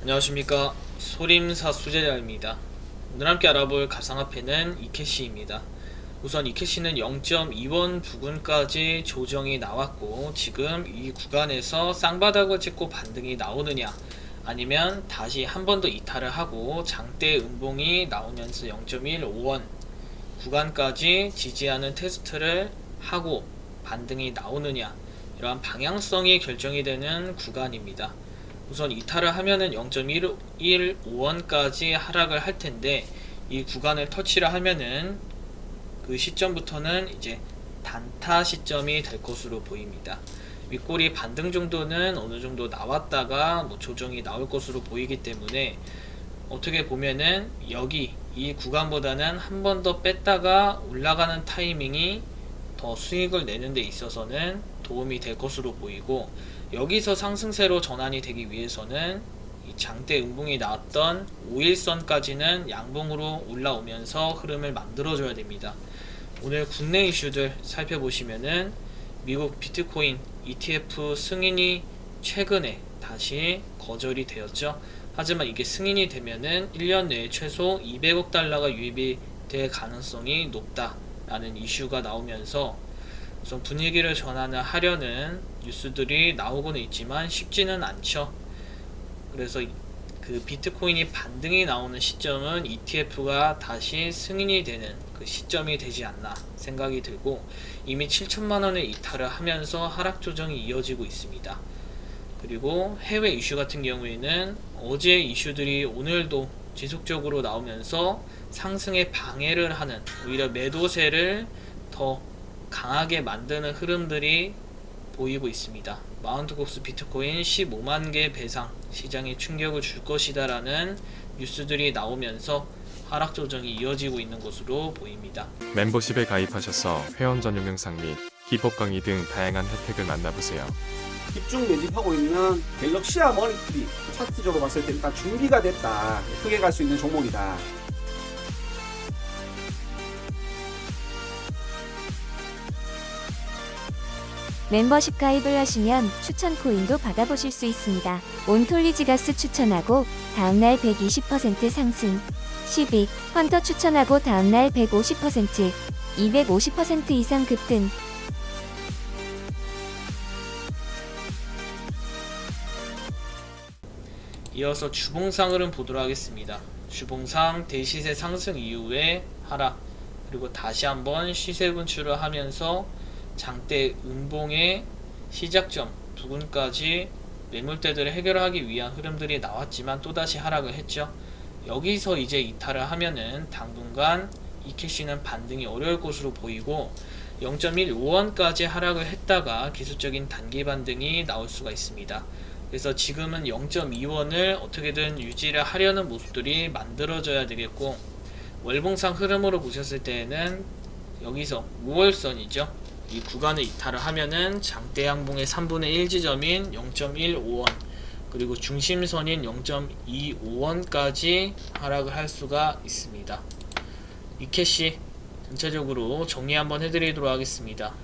안녕하십니까. 소림사 수제자입니다. 오늘 함께 알아볼 가상화폐는 이캐시입니다. 우선 이캐시는 0.2원 부근까지 조정이 나왔고 지금 이 구간에서 쌍바닥을 찍고 반등이 나오느냐 아니면 다시 한 번 더 이탈을 하고 장대 음봉이 나오면서 0.15원 구간까지 지지하는 테스트를 하고 반등이 나오느냐 이러한 방향성이 결정이 되는 구간입니다. 우선 이탈을 하면은 0.15원까지 하락을 할 텐데 이 구간을 터치를 하면은 그 시점부터는 이제 단타 시점이 될 것으로 보입니다. 윗골이 반등 정도는 어느 정도 나왔다가 뭐 조정이 나올 것으로 보이기 때문에 어떻게 보면은 여기 이 구간보다는 한 번 더 뺐다가 올라가는 타이밍이 더 수익을 내는 데 있어서는 도움이 될 것으로 보이고 여기서 상승세로 전환이 되기 위해서는 이 장대 음봉이 나왔던 5일선까지는 양봉으로 올라오면서 흐름을 만들어줘야 됩니다. 오늘 국내 이슈들 살펴보시면은 미국 비트코인 ETF 승인이 최근에 다시 거절이 되었죠. 하지만 이게 승인이 되면은 1년 내에 최소 200억 달러가 유입이 될 가능성이 높다 라는 이슈가 나오면서 우선 분위기를 전환을 하려는 뉴스들이 나오고는 있지만 쉽지는 않죠. 그래서 이- 그 비트코인이 반등이 나오는 시점은 ETF가 다시 승인이 되는 그 시점이 되지 않나 생각이 들고 이미 7천만 원을 이탈을 하면서 하락 조정이 이어지고 있습니다. 그리고 해외 이슈 같은 경우에는 어제 이슈들이 오늘도 지속적으로 나오면서 상승에 방해를 하는 오히려 매도세를 더 강하게 만드는 흐름들이 보이고 있습니다. 마운트곡스 비트코인 15만 개 배상 시장에 충격을 줄 것이다라는 뉴스들이 나오면서 하락 조정이 이어지고 있는 것으로 보입니다. 멤버십에 가입하셔서 회원 전용 영상 및 기법 강의 등 다양한 혜택을 만나보세요. 집중 매집하고 있는 갤럭시아 머니트리 차트적으로 봤을 때 일단 준비가 됐다 크게 갈 수 있는 종목이다 멤버십 가입을 하시면 추천 코인도 받아보실 수 있습니다. 온톨리지가스 추천하고 다음날 120% 상승. 12. 헌터 추천하고 다음날 150%, 250% 이상 급등. 이어서 주봉상 흐름 보도록 하겠습니다. 주봉상 대시세 상승 이후에 하락 그리고 다시 한번 시세 분출을 하면서 장대 음봉의 시작점 부근까지 매물대들을 해결하기 위한 흐름들이 나왔지만 또다시 하락을 했죠. 여기서 이제 이탈을 하면은 당분간 이 캐시는 반등이 어려울 것으로 보이고 0.15원까지 하락을 했다가 기술적인 단기 반등이 나올 수가 있습니다. 그래서 지금은 0.2원을 어떻게든 유지를 하려는 모습들이 만들어져야 되겠고 월봉상 흐름으로 보셨을 때에는 여기서 5월선이죠. 이 구간을 이탈을 하면은 장대 양봉의 3분의 1 지점인 0.15원 그리고 중심선인 0.25원까지 하락을 할 수가 있습니다. 이 캐시 전체적으로 정리 한번 해드리도록 하겠습니다.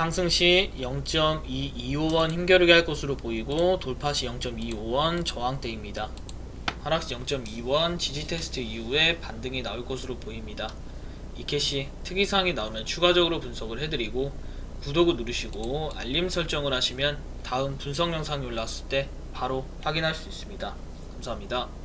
상승 시 0.225원 힘겨루게 할 것으로 보이고 돌파 시 0.25원 저항대입니다. 하락 시 0.2원 지지 테스트 이후에 반등이 나올 것으로 보입니다. 이 캐시 특이사항이 나오면 추가적으로 분석을 해드리고 구독을 누르시고 알림 설정을 하시면 다음 분석 영상이 올라왔을 때 바로 확인할 수 있습니다. 감사합니다.